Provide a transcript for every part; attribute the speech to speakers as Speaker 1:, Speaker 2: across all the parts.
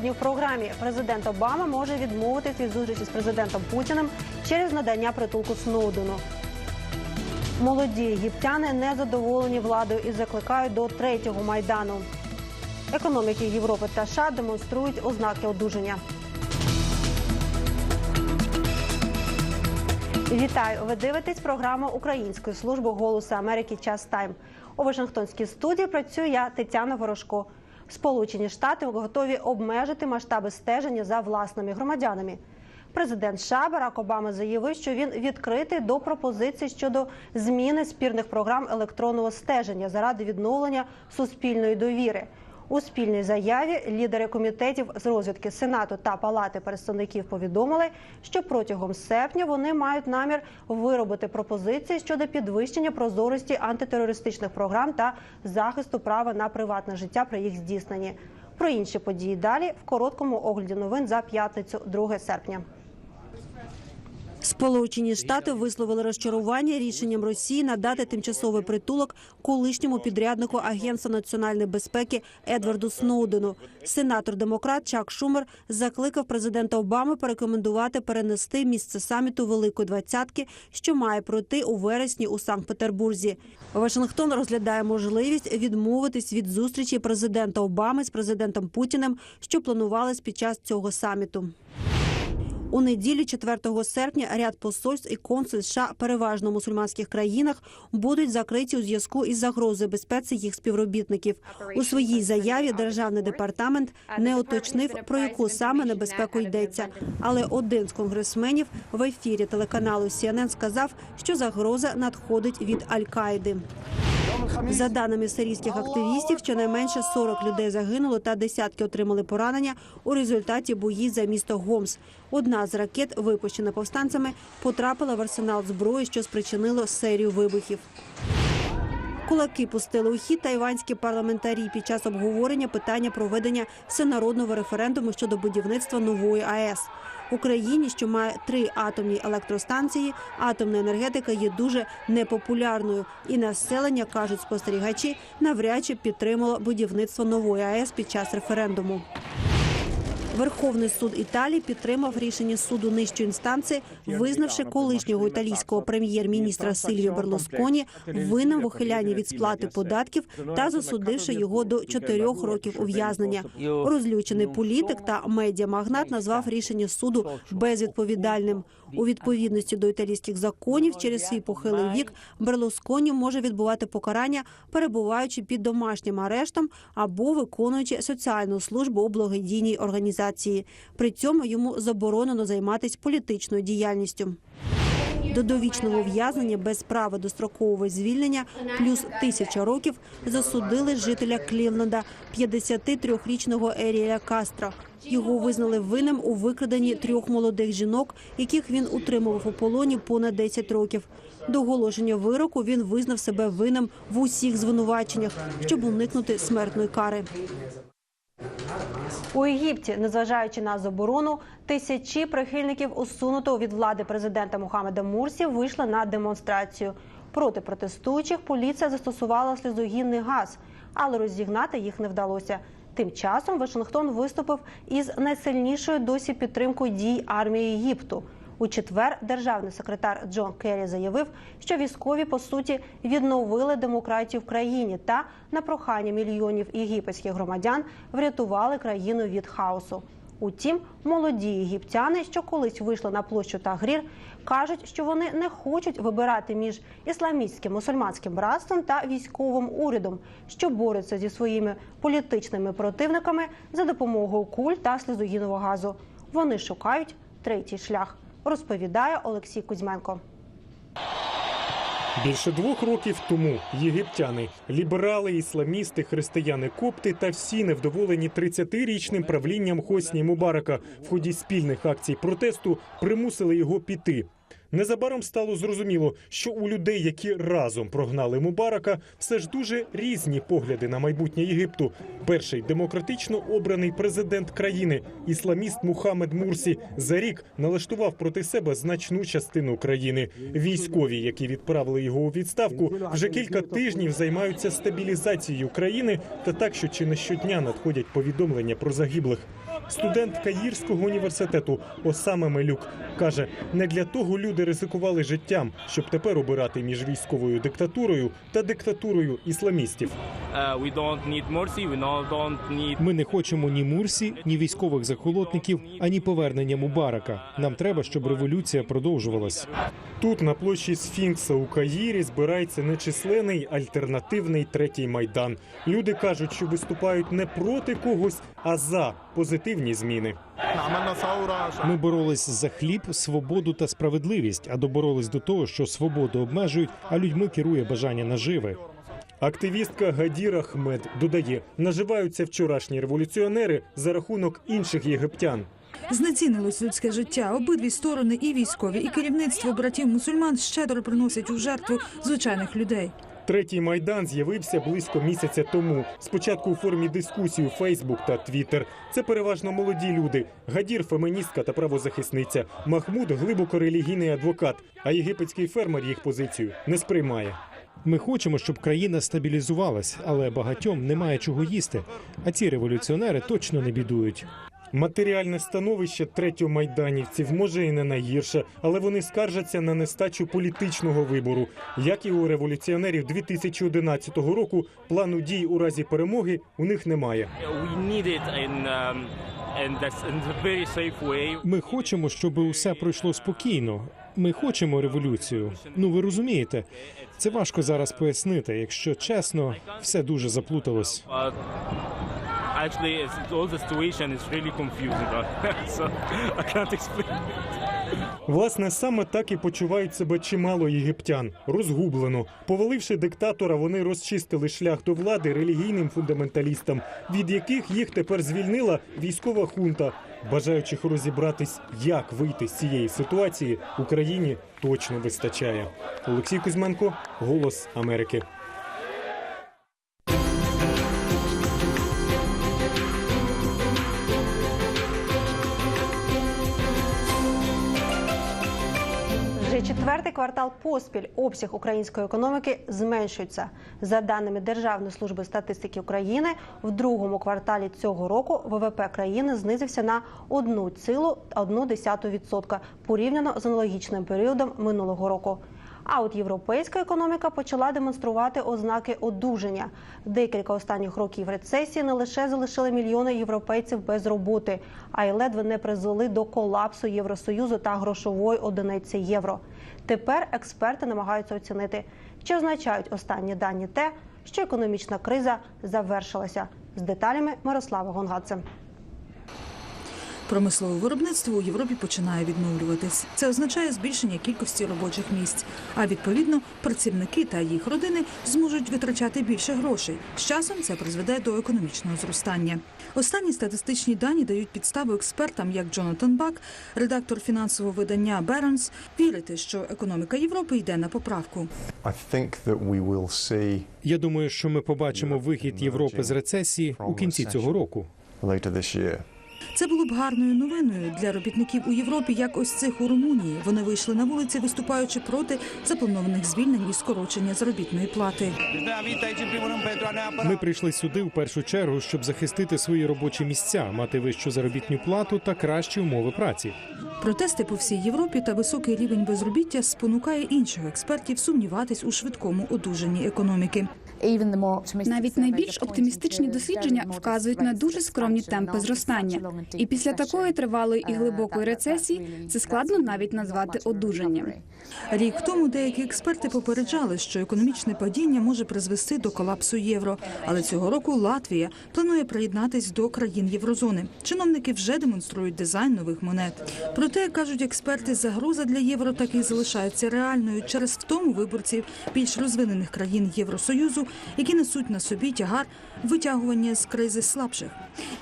Speaker 1: Сьогодні в програмі президент Обама може відмовитись від зустрічі з президентом Путіним через надання притулку Сноудену. Молоді єгиптяни не задоволені владою і закликають до третього майдану. Економіки Європи та США демонструють ознаки одужання. Вітаю! Ви дивитесь програму Української служби голосу Америки Час Тайм. У Вашингтонській студії працюю я Тетяна Ворожко. Сполучені Штати готові обмежити масштаби стеження за власними громадянами. Президент США Барак Обама заявив, що він відкритий до пропозицій щодо зміни спірних програм електронного стеження заради відновлення суспільної довіри. У спільній заяві лідери комітетів з розвідки Сенату та Палати представників повідомили, що протягом серпня вони мають намір виробити пропозиції щодо підвищення прозорості антитерористичних програм та захисту права на приватне життя при їх здійсненні. Про інші події далі в короткому огляді новин за п'ятницю, 2 серпня. Сполучені Штати висловили розчарування рішенням Росії надати тимчасовий притулок колишньому підряднику Агентства національної безпеки Едварду Сноудену. Сенатор демократ Чак Шумер закликав президента Обами порекомендувати перенести місце саміту Великої двадцятки, що має пройти у вересні у Санкт-Петербурзі. Вашингтон розглядає можливість відмовитись від зустрічі президента Обами з президентом Путіним, що планувалась під час цього саміту. У неділю 4 серпня ряд посольств і консульств США переважно в мусульманських країнах будуть закриті у зв'язку із загрозою безпеці їх співробітників. У своїй заяві державний департамент не уточнив про яку саме небезпеку йдеться. Але один з конгресменів в ефірі телеканалу CNN сказав, що загроза надходить від Аль-Каїди. За даними сирійських активістів, щонайменше 40 людей загинуло та десятки отримали поранення у результаті бої за місто Гомс. Одна з ракет, випущена повстанцями, потрапила в арсенал зброї, що спричинило серію вибухів. Кулаки пустили у хід тайванські парламентарі під час обговорення питання проведення всенародного референдуму щодо будівництва нової АЕС. Україні, що має три атомні електростанції, атомна енергетика є дуже непопулярною, і населення кажуть спостерігачі, навряд чи підтримало будівництво нової АЕС під час референдуму. Верховний суд Італії підтримав рішення суду нижчої інстанції, визнавши колишнього італійського прем'єр-міністра Сильвіо Берлусконі винним в ухилянні від сплати податків та засудивши його до чотирьох років ув'язнення. Розлючений політик та медіамагнат назвав рішення суду безвідповідальним. У відповідності до італійських законів через свій похилий вік Берлусконі може відбувати покарання, перебуваючи під домашнім арештом або виконуючи соціальну службу у благодійній організації. При цьому йому заборонено займатися політичною діяльністю. До довічного ув'язнення без права дострокового звільнення плюс тисяча років засудили жителя Клівленда, 53-річного Еріеля Кастро. Його визнали винним у викраденні трьох молодих жінок, яких він утримував у полоні понад 10 років. До оголошення вироку він визнав себе винним в усіх звинуваченнях, щоб уникнути смертної кари. У Єгипті, незважаючи на заборону, тисячі прихильників усунутого від влади президента Мухаммеда Мурсі вийшли на демонстрацію. Проти протестуючих поліція застосувала сльозогінний газ, але розігнати їх не вдалося. Тим часом Вашингтон виступив із найсильнішою досі підтримкою дій армії Єгипту. У четвер державний секретар Джон Керрі заявив, що військові по суті відновили демократію в країні та на прохання мільйонів єгипетських громадян врятували країну від хаосу. Утім, молоді єгиптяни, що колись вийшли на площу Тагрір, кажуть, що вони не хочуть вибирати між ісламістським мусульманським братством та військовим урядом, що бореться зі своїми політичними противниками за допомогою куль та сльозогінного газу. Вони шукають третій шлях, розповідає Олексій Кузьменко.
Speaker 2: Більше двох років тому єгиптяни, ліберали, ісламісти, християни, копти та всі невдоволені 30-річним правлінням Хосні Мубарака в ході спільних акцій протесту примусили його піти. Незабаром стало зрозуміло, що у людей, які разом прогнали Мубарака, все ж дуже різні погляди на майбутнє Єгипту. Перший демократично обраний президент країни, ісламіст Мухаммед Мурсі, за рік налаштував проти себе значну частину країни. Військові, які відправили його у відставку, вже кілька тижнів займаються стабілізацією країни та так, що чи не щодня надходять повідомлення про загиблих. Студент Каїрського університету Осама Мелюк каже: не для того люди ризикували життям, щоб тепер обирати між військовою диктатурою та диктатурою ісламістів.
Speaker 3: Ми не хочемо ні Мурсі, ні військових захолотників, ані повернення Мубарака. Нам треба, щоб революція продовжувалась.
Speaker 2: Тут на площі Сфінкса у Каїрі збирається нечисленний альтернативний третій майдан. Люди кажуть, що виступають не проти когось, а за позитивні зміни.
Speaker 3: Ми боролись за хліб, свободу та справедливість, а доборолись до того, що свободу обмежують, а людьми керує бажання наживи.
Speaker 2: Активістка Гадір Ахмед додає, наживаються вчорашні революціонери за рахунок інших єгиптян.
Speaker 4: Знецінилось людське життя. Обидві сторони, і військові, і керівництво братів мусульман щедро приносять у жертву звичайних людей.
Speaker 2: Третій майдан з'явився близько місяця тому. Спочатку у формі дискусій у Фейсбук та Твіттер. Це переважно молоді люди. Гадір феміністка та правозахисниця. Махмуд глибоко релігійний адвокат. А єгипетський фермер їх позицію не сприймає.
Speaker 3: Ми хочемо, щоб країна стабілізувалась, але багатьом немає чого їсти. А ці революціонери точно не бідують.
Speaker 2: Матеріальне становище третьомайданівців може і не найгірше, але вони скаржаться на нестачу політичного вибору. Як і у революціонерів 2011 року, плану дій у разі перемоги у них немає.
Speaker 5: um.
Speaker 3: Ми хочемо, щоб усе пройшло спокійно. Ми хочемо революцію. Ну ви розумієте, це важко зараз пояснити. Якщо чесно, все дуже заплуталось.
Speaker 2: Власне, саме так і почувають себе чимало єгиптян розгублено. Поваливши диктатора, вони розчистили шлях до влади релігійним фундаменталістам, від яких їх тепер звільнила військова хунта. Бажаючих розібратись, як вийти з цієї ситуації, Україні точно вистачає. Олексій Кузьменко, Голос Америки.
Speaker 1: Четвертий квартал поспіль обсяг української економіки зменшується. За даними Державної служби статистики України, в другому кварталі цього року ВВП країни знизився на 1,1% порівняно з аналогічним періодом минулого року. А от європейська економіка почала демонструвати ознаки одужання. Декілька останніх років рецесії не лише залишили мільйони європейців без роботи, а й ледве не призвели до колапсу Євросоюзу та грошової одиниці євро. Тепер експерти намагаються оцінити, чи означають останні дані те, що економічна криза завершилася. З деталями Мирослава Гонгадзе.
Speaker 4: Промислове виробництво у Європі починає відновлюватись. Це означає збільшення кількості робочих місць. А відповідно, працівники та їх родини зможуть витрачати більше грошей. З часом це призведе до економічного зростання. Останні статистичні дані дають підставу експертам, як Джонатан Бак, редактор фінансового видання Barron's, вірити, що економіка Європи йде на поправку.
Speaker 3: Я думаю, що ми побачимо вихід Європи з рецесії у кінці цього року.
Speaker 4: Це було б гарною новиною для робітників у Європі, як ось цих у Румунії. Вони вийшли на вулиці, виступаючи проти запланованих звільнень і скорочення заробітної плати.
Speaker 3: Ми прийшли сюди в першу чергу, щоб захистити свої робочі місця, мати вищу заробітну плату та кращі умови праці.
Speaker 4: Протести по всій Європі та високий рівень безробіття спонукає інших експертів сумніватись у швидкому одужанні економіки.
Speaker 6: Навіть найбільш оптимістичні дослідження вказують на дуже скромні темпи зростання. І після такої тривалої і глибокої рецесії це складно навіть назвати одужанням.
Speaker 4: Рік тому деякі експерти попереджали, що економічне падіння може призвести до колапсу євро. Але цього року Латвія планує приєднатись до країн єврозони. Чиновники вже демонструють дизайн нових монет. Проте як кажуть експерти, загроза для євро так і залишається реальною через втому виборців більш розвинених країн Євросоюзу, які несуть на собі тягар витягування з кризи слабших.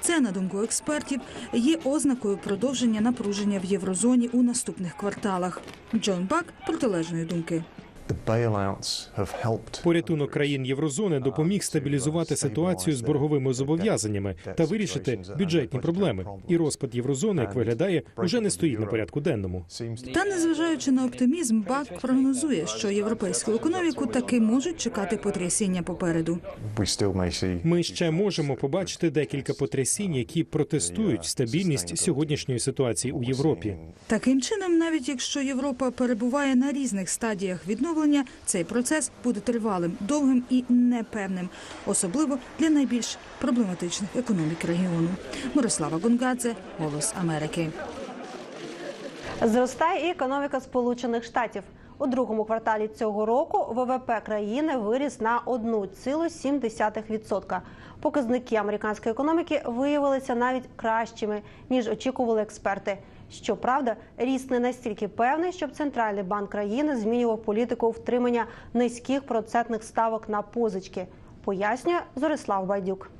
Speaker 4: Це, на думку експертів, є ознакою продовження напруження в єврозоні у наступних кварталах. Джон Бак протилежної думки.
Speaker 7: The bailouts have helped.
Speaker 3: Порятунок країн єврозони допоміг стабілізувати ситуацію з борговими зобов'язаннями та вирішити бюджетні проблеми. І розпад єврозони, як виглядає, уже не стоїть на порядку денному.
Speaker 4: Та незважаючи на оптимізм, Бак прогнозує, що європейську економіку таки можуть чекати потрясіння попереду.
Speaker 3: Ми ще можемо побачити декілька потрясінь, які протестують стабільність сьогоднішньої ситуації у Європі.
Speaker 4: Таким чином, навіть якщо Європа перебуває на різних стадіях відновлення, цей процес буде тривалим, довгим і непевним, особливо для найбільш проблематичних економік регіону. Мирослава Гонгадзе, Голос Америки.
Speaker 1: Зростає і економіка Сполучених Штатів. У другому кварталі цього року ВВП країни виріс на 1,7%. Показники американської економіки виявилися навіть кращими ніж очікували експерти. Щоправда, ріст не настільки певний, щоб центральний банк країни змінював політику втримання низьких процентних ставок на позички. Пояснює Зорислав Байдюк.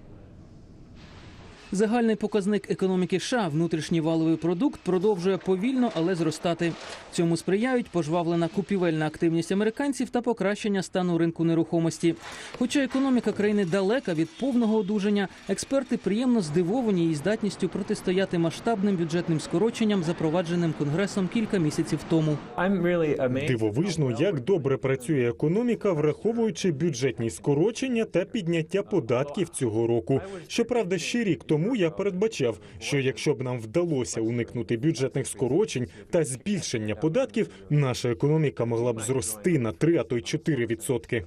Speaker 8: Загальний показник економіки США, внутрішній валовий продукт, продовжує повільно, але зростати. Цьому сприяють пожвавлена купівельна активність американців та покращення стану ринку нерухомості. Хоча економіка країни далека від повного одужання, експерти приємно здивовані її здатністю протистояти масштабним бюджетним скороченням, запровадженим конгресом кілька місяців тому.
Speaker 2: Дивовижно, як добре працює економіка, враховуючи бюджетні скорочення та підняття податків цього року. Щоправда, ще рік тому я передбачав, що якщо б нам вдалося уникнути бюджетних скорочень та збільшення податків, наша економіка могла б зрости на 3, а то й 4 відсотки.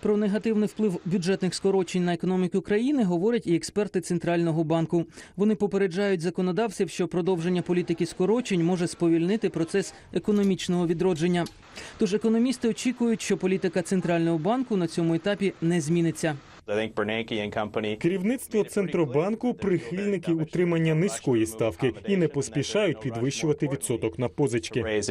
Speaker 8: Про негативний вплив бюджетних скорочень на економіку країни говорять і експерти центрального банку. Вони попереджають законодавців, що продовження політики скорочень може сповільнити процес економічного відродження. Тож економісти очікують, що політика центрального банку на цьому етапі не зміниться.
Speaker 2: Керівництво центробанку прихильники утримання низької ставки і не поспішають підвищувати відсоток на позички.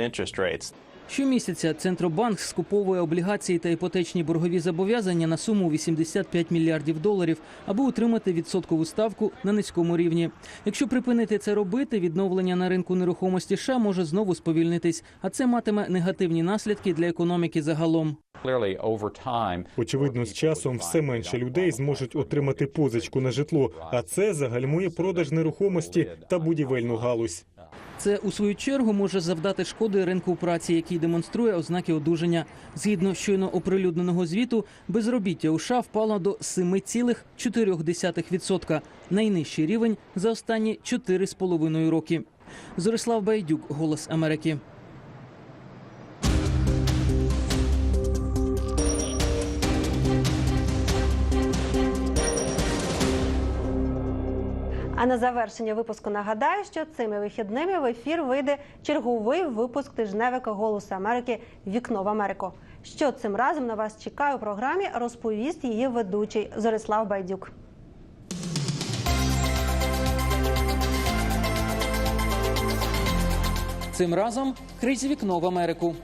Speaker 8: Щомісяця Центробанк скуповує облігації та іпотечні боргові зобов'язання на суму 85 мільярдів доларів, аби утримати відсоткову ставку на низькому рівні. Якщо припинити це робити, відновлення на ринку нерухомості США може знову сповільнитись, а це матиме негативні наслідки для економіки загалом.
Speaker 2: Очевидно, з часом все менше людей зможуть отримати позичку на житло, а це загальмує продаж нерухомості та будівельну галузь.
Speaker 8: Це у свою чергу може завдати шкоди ринку праці, який демонструє ознаки одужання. Згідно щойно оприлюдненого звіту, безробіття у США впало до 7,4%. найнижчий рівень за останні 4,5 роки. Зорислав Байдюк, Голос Америки.
Speaker 1: На завершення випуску нагадаю, що цими вихідними в ефір вийде черговий випуск тижневика Голосу Америки Вікно в Америку. Що цим разом на вас чекає у програмі, розповість її ведучий Зорислав Байдюк.
Speaker 8: Цим разом крізь вікно в Америку.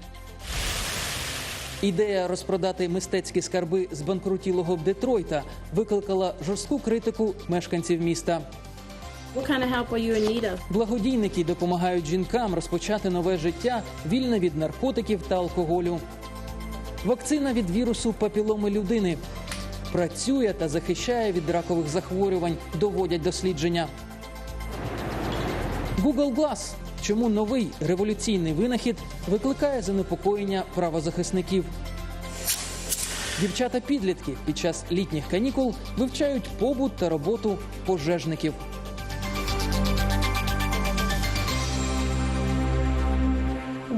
Speaker 8: Ідея розпродати мистецькі скарби з банкрутілого Детройта викликала жорстку критику мешканців міста.
Speaker 9: What kind of help are you in need of?
Speaker 8: Благодійники допомагають жінкам розпочати нове життя, вільне від наркотиків та алкоголю. Вакцина від вірусу папіломи людини працює та захищає від ракових захворювань, доводять дослідження. Google Glass. Чому новий революційний винахід викликає занепокоєння правозахисників? Дівчата-підлітки під час літніх канікул вивчають побут та роботу пожежників.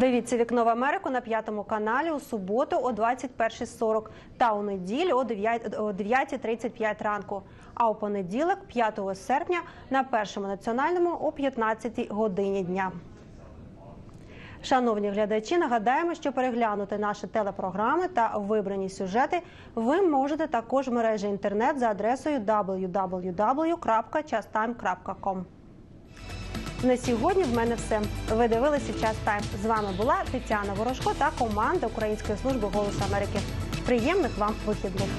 Speaker 1: Дивіться вікно в Америку на п'ятому каналі у суботу о 21.40 та у неділю о 9 о 9.35 ранку. А у понеділок, 5 серпня, на першому національному о 15 годині дня. Шановні глядачі, нагадаємо, що переглянути наші телепрограми та вибрані сюжети ви можете також в мережі інтернет за адресою www.chastime.com. На сьогодні в мене все. Ви дивилися час тайм. З вами була Тетяна Ворожко та команда Української служби голосу Америки. Приємних вам вихідних.